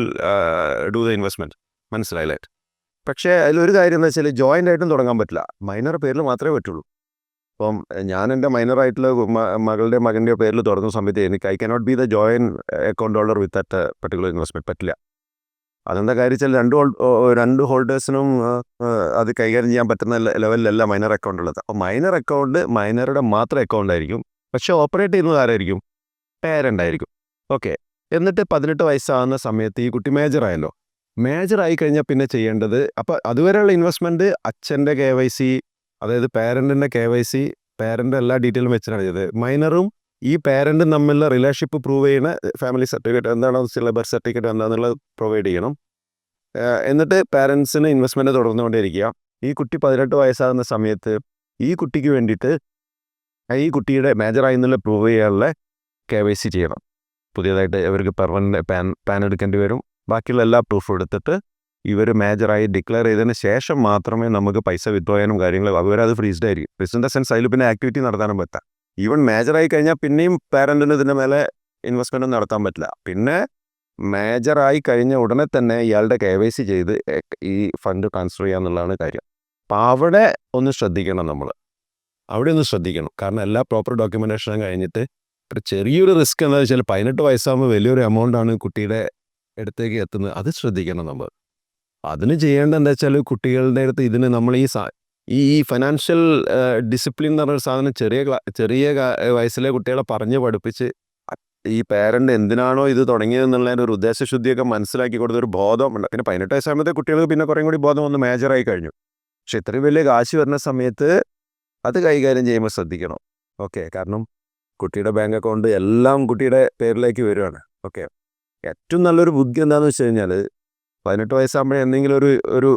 Speaker 1: do the investment മനസ്സിലായില്ലേ? പക്ഷേ അതിലൊരു കാര്യം എന്ന് വെച്ചാൽ ജോയിന്റ് ആയിട്ടും തുടങ്ങാൻ പറ്റില്ല. മൈനർ പേരിൽ മാത്രമേ പറ്റുള്ളൂ. അപ്പം ഞാൻ എന്റെ മൈനറായിട്ടുള്ള മകളുടെ മകന്റെ പേരിൽ തുടങ്ങുന്ന സമയത്ത് എനിക്ക് I cannot be the joint account holder with at particular investment പറ്റില്ല. അതെന്താ കാര്യം വെച്ചാൽ രണ്ട് ഹോൾ രണ്ട് ഹോൾഡേഴ്സിനും അത് കൈകാര്യം ചെയ്യാൻ പറ്റുന്ന ലെവലിലല്ല മൈനർ അക്കൗണ്ട് ഉള്ളത്. അപ്പോൾ മൈനർ അക്കൗണ്ട് മൈനറുടെ മാത്രം അക്കൗണ്ട് ആയിരിക്കും. പക്ഷേ ഓപ്പറേറ്റ് ചെയ്യുന്നത് ആരായിരിക്കും? പേരന്റ് ആയിരിക്കും. ഓക്കെ എന്നിട്ട് പതിനെട്ട് വയസ്സാകുന്ന സമയത്ത് ഈ കുട്ടി മേജർ ആയല്ലോ. മേജർ ആയി കഴിഞ്ഞാൽ പിന്നെ ചെയ്യേണ്ടത് അപ്പോൾ അതുവരെയുള്ള ഇൻവെസ്റ്റ്മെന്റ് അച്ഛന്റെ കെ വൈ സി അതായത് പേരന്റിന്റെ കെ വൈ സി പേരന്റെ എല്ലാ ഡീറ്റെയിലും വെച്ചിട്ടാണ് ചെയ്തത്. മൈനറും ഈ പേരന്റും തമ്മിലുള്ള റിലേഷൻഷിപ്പ് പ്രൂവ് ചെയ്യുന്ന ഫാമിലി സർട്ടിഫിക്കറ്റ് എന്താണോ ചില ബർത്ത് സർട്ടിഫിക്കറ്റ് എന്താണെന്നുള്ളത് പ്രൊവൈഡ് ചെയ്യണം. എന്നിട്ട് പാരൻസിന് ഇൻവെസ്റ്റ്മെന്റ് തുടർന്നുകൊണ്ടിരിക്കുക ഈ കുട്ടി പതിനെട്ട് വയസ്സാകുന്ന സമയത്ത് ഈ കുട്ടിക്ക് വേണ്ടിയിട്ട് ഈ കുട്ടിയുടെ മേജറായി എന്നുള്ള പ്രൂവ് ചെയ്യാനുള്ള കെ വൈ സി ചെയ്യണം. പുതിയതായിട്ട് ഇവർക്ക് പെർമനന്റ് പാൻ പാൻ എടുക്കേണ്ടി വരും. ബാക്കിയുള്ള എല്ലാ പ്രൂഫും എടുത്തിട്ട് ഇവർ മേജറായി ഡിക്ലെയർ ചെയ്തതിന് ശേഷം മാത്രമേ നമുക്ക് പൈസ വിത്ഡ്രോ ചെയ്യാനും കാര്യങ്ങളും അവരത് ഫ്രീസ്ഡ് ആയിരിക്കും. ഫ്രീസ് ഇൻ ദ സെൻസ് അതിൽ പിന്നെ ആക്ടിവിറ്റി നടത്താനും പറ്റാം ഈവൻ മേജറായി കഴിഞ്ഞാൽ പിന്നെയും പാരന്റിന് ഇതിന്റെ മേലെ ഇൻവെസ്റ്റ്മെന്റ് നടത്താൻ പറ്റില്ല. പിന്നെ മേജറായി കഴിഞ്ഞ ഉടനെ തന്നെ ഇയാളുടെ കെ വൈ സി ചെയ്ത് ഈ ഫണ്ട് ട്രാൻസ്ഫർ ചെയ്യുക എന്നുള്ളതാണ് കാര്യം. അപ്പം അവിടെ ഒന്ന് ശ്രദ്ധിക്കണം നമ്മൾ അവിടെ ഒന്ന് ശ്രദ്ധിക്കണം. കാരണം എല്ലാ പ്രോപ്പർ ഡോക്യുമെന്റേഷനും കഴിഞ്ഞിട്ട് ചെറിയൊരു റിസ്ക് എന്താ വെച്ചാൽ പതിനെട്ട് വയസ്സാകുമ്പോൾ വലിയൊരു എമൗണ്ടാണ് കുട്ടിയുടെ അടുത്തേക്ക് എത്തുന്നത്. അത് ശ്രദ്ധിക്കണം നമ്മൾ. അതിന് ചെയ്യേണ്ട എന്താ വെച്ചാൽ കുട്ടികളുടെ അടുത്ത് ഇതിന് നമ്മൾ ഈ ഈ ഫിനാൻഷ്യൽ ഡിസിപ്ലിൻ എന്ന് പറഞ്ഞൊരു സാധനം ചെറിയ ചെറിയ വയസ്സിലെ കുട്ടികളെ പറഞ്ഞ് പഠിപ്പിച്ച് ഈ പേരന്റ് എന്തിനാണോ ഇത് തുടങ്ങിയതെന്നുള്ളതിന്റെ ഒരു ഉദ്ദേശശുദ്ധിയൊക്കെ മനസ്സിലാക്കി കൊടുത്ത ഒരു ബോധം ഉണ്ട്. പിന്നെ പതിനെട്ട് വയസ്സാകുമ്പോഴത്തെ കുട്ടികൾക്ക് പിന്നെ കുറേ കൂടി ബോധം ഒന്ന് മേജറായി കഴിഞ്ഞു. പക്ഷെ ഇത്രയും വലിയ കാശ് വരുന്ന സമയത്ത് അത് കൈകാര്യം ചെയ്യുമ്പോൾ ശ്രദ്ധിക്കണം. ഓക്കെ? കാരണം കുട്ടിയുടെ ബാങ്ക് അക്കൗണ്ട് എല്ലാം കുട്ടിയുടെ പേരിലേക്ക് വരുവാണ്. ഓക്കെ ഏറ്റവും നല്ലൊരു ബുദ്ധി എന്താണെന്ന് വെച്ച് കഴിഞ്ഞാൽ പതിനെട്ട് വയസ്സാകുമ്പോഴേ എന്തെങ്കിലും ഒരു ഒരു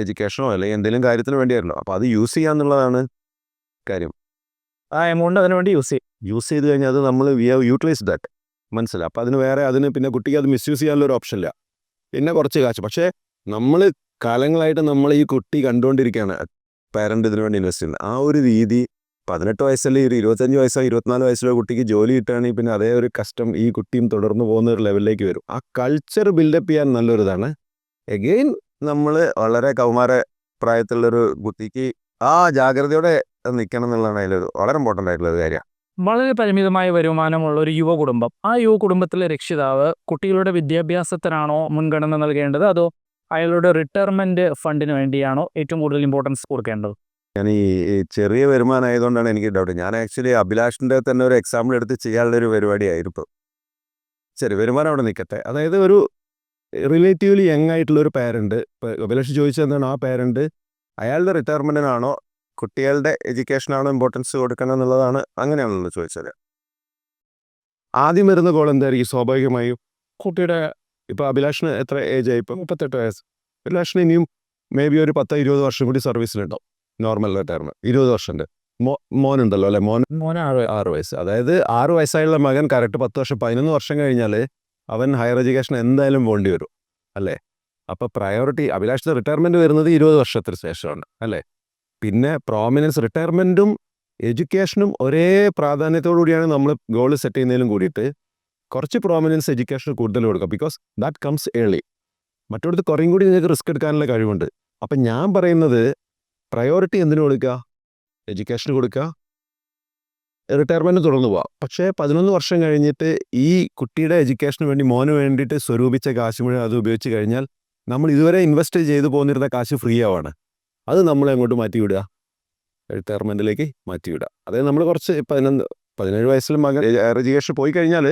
Speaker 1: എഡ്യൂക്കേഷനോ അല്ലെങ്കിൽ എന്തെങ്കിലും കാര്യത്തിന് വേണ്ടിയായിരുന്നു. അപ്പോൾ അത് യൂസ് ചെയ്യാന്നുള്ളതാണ് കാര്യം.
Speaker 2: ആ എമൗണ്ട് അതിനു വേണ്ടി യൂസ് ചെയ്യും.
Speaker 1: യൂസ് ചെയ്ത് കഴിഞ്ഞാൽ അത് നമ്മൾ വി ഹാവ് യൂട്ടിലൈസ് ദാറ്റ് മനസ്സിലായി. അപ്പോൾ അതിന് വേറെ അതിന് പിന്നെ കുട്ടിക്ക് അത് മിസ്യൂസ് ചെയ്യാനുള്ള ഒരു ഓപ്ഷൻ ഇല്ല. പിന്നെ കുറച്ച് കാശ്. പക്ഷേ നമ്മൾ കാലങ്ങളായിട്ട് നമ്മൾ ഈ കുട്ടി കണ്ടുകൊണ്ടിരിക്കുകയാണ് പാരന്റ് ഇതിനു വേണ്ടി ഇൻവെസ്റ്റ് ചെയ്യുന്നത്. ആ ഒരു രീതി പതിനെട്ട് വയസ്സല്ലേ ഒരു ഇരുപത്തഞ്ച് വയസ്സോ ഇരുപത്തിനാല് വയസ്സിലോ കുട്ടിക്ക് ജോലി കിട്ടുകയാണെങ്കിൽ പിന്നെ അതേ ഒരു കഷ്ടം ഈ കുട്ടിയും തുടർന്ന് പോകുന്ന ഒരു ലെവലിലേക്ക് വരും. ആ കൾച്ചർ ബിൽഡപ്പ് ചെയ്യാൻ നല്ലൊരിതാണ്. എഗെയിൻ നമ്മൾ വളരെ കൗമാര പ്രായത്തിലുള്ളൊരു കുട്ടിക്ക് ആ ജാഗ്രതയോടെ നിൽക്കണം എന്നുള്ളതാണ് അതിലൊരു വളരെ ഇമ്പോർട്ടന്റ് ആയിട്ടുള്ള ഒരു കാര്യമാണ്
Speaker 2: വളരെ പരിമിതമായ വരുമാനമുള്ള ഒരു യുവ കുടുംബം. ആ യുവ കുടുംബത്തിലെ രക്ഷിതാവ് കുട്ടികളുടെ വിദ്യാഭ്യാസത്തിനാണോ മുൻഗണന നൽകേണ്ടത്? അതോ അയാളുടെ റിട്ടയർമെന്റ് ഫണ്ടിന് വേണ്ടിയാണോ ഏറ്റവും കൂടുതൽ ഇമ്പോർട്ടൻസ് കൊടുക്കേണ്ടത്?
Speaker 1: ഞാൻ ഈ ചെറിയ വരുമാനം ആയതുകൊണ്ടാണ് എനിക്ക് ഡൗട്ട് ഞാൻ ആക്ച്വലി അഭിലാഷിന്റെ തന്നെ ഒരു എക്സാമ്പിൾ എടുത്ത് ചെയ്യാനുള്ള ഒരു പരിപാടിയായിരുന്നു. ചെറിയ വരുമാനം അവിടെ നിൽക്കട്ടെ. അതായത് ഒരു റിലേറ്റീവ്ലി യങ് ആയിട്ടുള്ള ഒരു പാരന്റ് ഇപ്പോൾ അഭിലാഷ് ചോദിച്ചതെന്നാണ് ആ പാരന്റ് അയാളുടെ റിട്ടയർമെന്റിനാണോ കുട്ടികളുടെ എഡ്യൂക്കേഷനാണോ ഇമ്പോർട്ടൻസ് കൊടുക്കണം എന്നുള്ളതാണ് അങ്ങനെയാണല്ലോ ചോദിച്ചത്. ആദ്യം വരുന്ന കോൾ എന്തായിരിക്കും? സ്വാഭാവികമായും കുട്ടിയുടെ ഇപ്പോൾ അഭിലാഷിന് എത്ര ഏജ് ആയി? ഇപ്പോൾ മുപ്പത്തെട്ട് വയസ്സ്. അഭിലാഷിന് ഇനിയും മേ ബി ഒരു പത്തോ ഇരുപത് വർഷം കൂടി സർവീസിലുണ്ടാവും നോർമൽ റിട്ടയർമെന്റ് ഇരുപത് വർഷമുണ്ട് മോനുണ്ടല്ലോ അല്ലെ? മോൻ
Speaker 2: മോൻ
Speaker 1: ആറ് വയസ്സ്. അതായത് ആറ് വയസ്സായുള്ള മകൻ കറക്റ്റ് പത്ത് വർഷം പതിനൊന്ന് വർഷം കഴിഞ്ഞാൽ അവൻ ഹയർ എഡ്യൂക്കേഷൻ എന്തായാലും പോകേണ്ടി വരും. അല്ലേ? അപ്പോൾ പ്രയോറിറ്റി അഭിലാഷിന്റെ റിട്ടയർമെന്റ് വരുന്നത് ഇരുപത് വർഷത്തിന് ശേഷമാണ്. അല്ലേ? പിന്നെ പ്രോമിനൻസ് റിട്ടയർമെന്റും എഡ്യൂക്കേഷനും ഒരേ പ്രാധാന്യത്തോടു കൂടിയാണ് നമ്മൾ ഗോൾ സെറ്റ് ചെയ്യുന്നതിലും കൂടിയിട്ട് കുറച്ച് പ്രോമിനൻസ് എഡ്യൂക്കേഷൻ കൂടുതൽ കൊടുക്കുക. ബിക്കോസ് ദാറ്റ് കംസ് ഏർലി മറ്റൊടുത്ത് കുറേയും കൂടി നിങ്ങൾക്ക് റിസ്ക് എടുക്കാനുള്ള കഴിവുണ്ട്. അപ്പം ഞാൻ പറയുന്നത് പ്രയോറിറ്റി എന്തിനു കൊടുക്കുക? എഡ്യൂക്കേഷൻ കൊടുക്കുക? റിട്ടയർമെന്റ് തുടർന്നു പോവാം പക്ഷേ പതിനൊന്ന് വർഷം കഴിഞ്ഞിട്ട് ഈ കുട്ടിയുടെ എഡ്യൂക്കേഷന് വേണ്ടി മോന് വേണ്ടിയിട്ട് സ്വരൂപിച്ച കാശ് മുഴുവൻ അത് ഉപയോഗിച്ച് കഴിഞ്ഞാൽ നമ്മൾ ഇതുവരെ ഇൻവെസ്റ്റ് ചെയ്തു പോന്നിരുന്ന കാശ് ഫ്രീ ആവാണ്. അത് നമ്മൾ എങ്ങോട്ട് മാറ്റി വിടുക റിട്ടയർമെന്റിലേക്ക് മാറ്റി വിടുക അതായത് നമ്മൾ കുറച്ച് പതിനൊന്ന് പതിനേഴ് വയസ്സിൽ മകൻ എഡ്യൂക്കേഷൻ പോയി കഴിഞ്ഞാൽ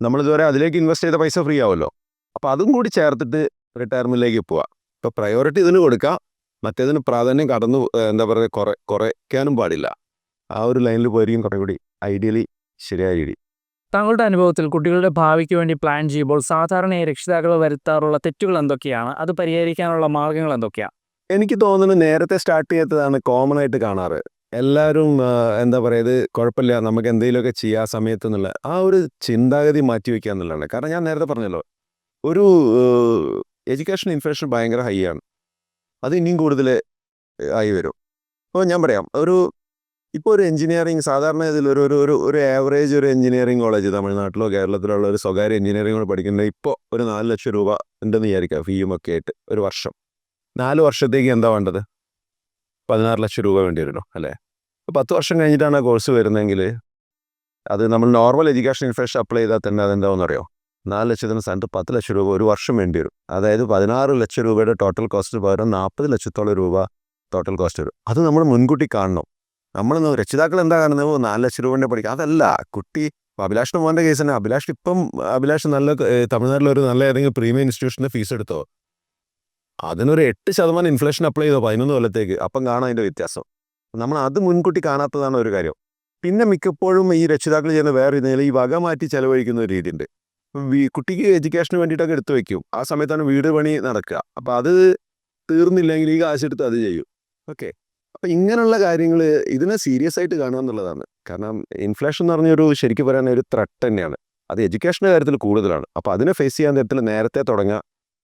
Speaker 1: നമ്മൾ ഇതുവരെ അതിലേക്ക് ഇൻവെസ്റ്റ് ചെയ്ത പൈസ ഫ്രീ ആവുമല്ലോ അപ്പോൾ അതും കൂടി ചേർത്തിട്ട് റിട്ടയർമെന്റിലേക്ക് പോവാം ഇപ്പോൾ പ്രയോറിറ്റി ഇതിന് കൊടുക്കുക. മറ്റേതിന് പ്രാധാന്യം കടന്നു എന്താ പറയുക കുറേ കുറയ്ക്കാനും പാടില്ല. ആ ഒരു ലൈനിൽ പോയിരിക്കും കുറേ കൂടി. ഐഡിയലി ശരിയായ രീതി.
Speaker 2: താങ്കളുടെ അനുഭവത്തിൽ കുട്ടികളുടെ ഭാവിക്ക് വേണ്ടി പ്ലാൻ ചെയ്യുമ്പോൾ സാധാരണയായി രക്ഷിതാക്കൾ വരുത്താറുള്ള തെറ്റുകൾ എന്തൊക്കെയാണ്? അത് പരിഹരിക്കാനുള്ള മാർഗങ്ങൾ എന്തൊക്കെയാണ്
Speaker 1: എനിക്ക് തോന്നുന്നത് നേരത്തെ സ്റ്റാർട്ട് ചെയ്തതാണ് കോമൺ ആയിട്ട് കാണാറ്. എല്ലാവരും എന്താ പറയുക ഇത് കുഴപ്പമില്ല നമുക്ക് എന്തെങ്കിലുമൊക്കെ ചെയ്യാം സമയത്ത് എന്നുള്ള ആ ഒരു ചിന്താഗതി മാറ്റി വയ്ക്കുക എന്നുള്ളതാണ്. കാരണം ഞാൻ നേരത്തെ പറഞ്ഞല്ലോ ഒരു എഡ്യൂക്കേഷൻ ഇൻഫ്ലേഷൻ ഭയങ്കര ഹൈ ആണ്. അത് ഇനിയും കൂടുതൽ ആയി വരും. അപ്പോൾ ഞാൻ പറയാം ഒരു ഇപ്പോൾ ഒരു എഞ്ചിനീയറിംഗ് സാധാരണ ഇതിൽ ഒരു ഒരു ഒരു ആവറേജ് ഒരു എഞ്ചിനീയറിംഗ് കോളേജ് തമിഴ്നാട്ടിലോ കേരളത്തിലോ ഉള്ള ഒരു സ്വകാര്യ എഞ്ചിനീയറിംഗ് പഠിക്കുന്നത് ഇപ്പോൾ ഒരു നാല് ലക്ഷം രൂപ ഉണ്ടെന്ന് വിചാരിക്കാം ഫീയും ഒക്കെ ആയിട്ട് ഒരു വർഷം. നാല് വർഷത്തേക്ക് എന്താ വേണ്ടത്? പതിനാറ് ലക്ഷം രൂപ വേണ്ടി വരുമല്ലോ അല്ലേ? പത്ത് വർഷം കഴിഞ്ഞിട്ടാണ് ആ കോഴ്സ് വരുന്നതെങ്കിൽ അത് നമ്മൾ നോർമൽ എഡ്യൂക്കേഷൻ ഇൻഫ്രാസ്ട്രക്ചർ അപ്ലൈ ചെയ്താൽ തന്നെ അതെന്താണെന്ന് അറിയോ നാല് ലക്ഷത്തിന് സ്ഥാനത്ത് പത്ത് ലക്ഷം രൂപ ഒരു വർഷം വേണ്ടി വരും. അതായത് പതിനാറ് ലക്ഷം രൂപയുടെ ടോട്ടൽ കോസ്റ്റ് പകരം നാൽപ്പത് ലക്ഷത്തോളം രൂപ ടോട്ടൽ കോസ്റ്റ് വരും. അത് നമ്മൾ മുൻകൂട്ടി കാണണം. നമ്മൾ രക്ഷിതാക്കൾ എന്താ കാണുന്നത്? നാല് ലക്ഷം രൂപയുടെ പഠിക്കുക അതല്ല കുട്ടി അഭിലാഷ് അഭിലാഷിന് മോന്റെ കേസ് തന്നെ. അഭിലാഷ് ഇപ്പം അഭിലാഷ് നല്ല തമിഴ്നാട്ടിൽ ഒരു നല്ല ഏതെങ്കിലും പ്രീമിയം ഇൻസ്റ്റിറ്റ്യൂഷന്റെ ഫീസ് എടുത്തോ? അതിനൊരു എട്ട് ശതമാനം ഇൻഫ്ലേഷൻ അപ്ലൈ ചെയ്തോ പതിനൊന്ന് കൊല്ലത്തേക്ക്? അപ്പം കാണാം അതിന്റെ വ്യത്യാസം. നമ്മൾ അത് മുൻകൂട്ടി കാണാത്തതാണ് ഒരു കാര്യം. പിന്നെ മിക്കപ്പോഴും ഈ രക്ഷിതാക്കൾ ചെയ്യുന്ന വേറെ രീതിയിൽ ഈ വക മാറ്റി ചെലവഴിക്കുന്ന ഒരു രീതിയുണ്ട്. കുട്ടിക്ക് എഡ്യൂക്കേഷന് വേണ്ടിയിട്ടൊക്കെ എടുത്തു വെക്കും. ആ സമയത്താണ് വീട് പണി നടക്കുക. അപ്പം അത് തീർന്നില്ലെങ്കിൽ ഈ കാശെടുത്ത് അത് ചെയ്യും. ഓക്കെ. അപ്പം ഇങ്ങനെയുള്ള കാര്യങ്ങൾ ഇതിനെ സീരിയസ് ആയിട്ട് കാണുക എന്നുള്ളതാണ്. കാരണം ഇൻഫ്ലേഷൻ എന്ന് പറഞ്ഞൊരു ശരിക്കും പറയാൻ ഒരു ത്രട്ട് തന്നെയാണ്. അത് എഡ്യൂക്കേഷന്റെ കാര്യത്തിൽ കൂടുതലാണ്. അപ്പോൾ അതിനെ ഫേസ് ചെയ്യാൻ തരത്തിൽ നേരത്തെ തുടങ്ങുക.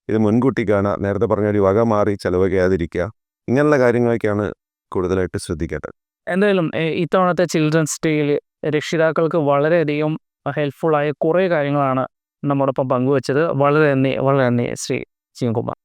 Speaker 1: ഇത് മുൻകൂട്ടി കാണുക. നേരത്തെ പറഞ്ഞ ഒരു വക മാറി ചെലവഴിക്കാതിരിക്കുക ഇങ്ങനെയുള്ള കാര്യങ്ങളൊക്കെയാണ് കൂടുതലായിട്ട് ശ്രദ്ധിക്കേണ്ടത്.
Speaker 2: എന്തായാലും ഇത്തവണത്തെ ചിൽഡ്രൻസ് ഡേയിൽ രക്ഷിതാക്കൾക്ക് വളരെയധികം ഹെൽപ്ഫുള്ളായ കുറേ കാര്യങ്ങളാണ് നമ്മോടൊപ്പം പങ്കുവച്ചത് വളരെ നന്ദി വളരെ നന്ദി ശ്രീ ശിവകുമാർ